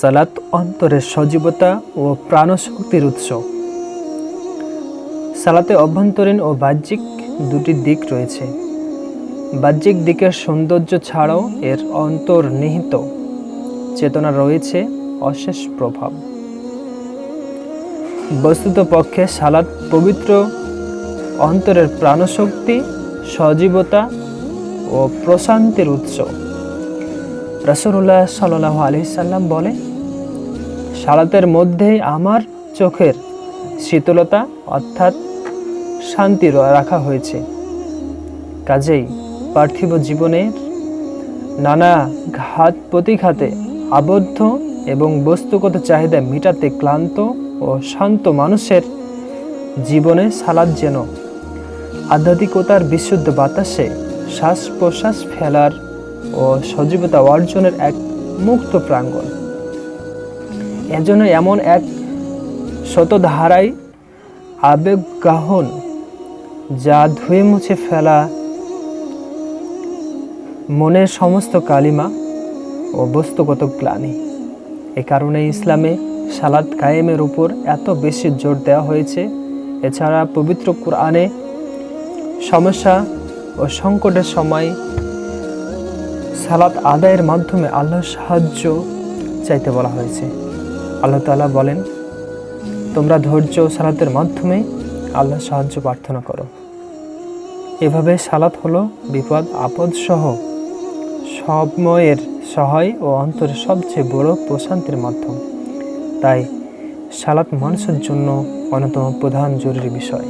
সালাত অন্তরের সজীবতা ও প্রাণশক্তির উৎস। সালাতে অভ্যন্তরীণ ও বাহ্যিক দুটি দিক রয়েছে। বাহ্যিক দিকের সৌন্দর্য ছাড়াও এর অন্তর্নিহিত চেতনা রয়েছে অশেষ প্রভাব। বস্তুত পক্ষে সালাদ পবিত্র, অন্তরের প্রাণশক্তি, সজীবতা ও প্রশান্তির উৎস। রসুল্লাহ সাল্লাহ আলি সাল্লাম বলে সালাতের মধ্যেই আমার চোখের শীতলতা অর্থাৎ শান্তি রাখা হয়েছে। কাজেই পার্থিব জীবনের নানা ঘাত প্রতিঘাতে আবদ্ধ এবং বস্তুগত চাহিদা মেটাতে ক্লান্ত ও শান্ত মানুষের জীবনে সালাদ যেন আধ্যাত্মিকতার বিশুদ্ধ বাতাসে শ্বাস প্রশ্বাস ফেলার ও সজীবতা অর্জনের এক মুক্ত প্রাঙ্গণ। এজন্য এমন এক শতধারায় আবেগগাহন যা ধুয়ে মুছে ফেলা মনের সমস্ত কালিমা ও বস্তুগত গ্লানি। এ কারণে ইসলামে সালাদ কায়েমের উপর এত বেশি জোর দেওয়া হয়েছে। এছাড়া পবিত্র কোরআনে সমস্যা ও সংকটের সময় সালাত আদায়ের মাধ্যমে আল্লাহর সাহায্য চাইতে বলা হয়েছে। আল্লাহ তালা বলেন, তোমরা ধৈর্য ও সালাতের মাধ্যমে আল্লাহ সাহায্য প্রার্থনা করো। এভাবে সালাত হলো বিপদ, আপদ সহ সময়ের সহায় ও অন্তরের সবচেয়ে বড় প্রশান্তির মাধ্যম। তাই সালাত মানুষের জন্য অন্যতম প্রধান জরুরি বিষয়।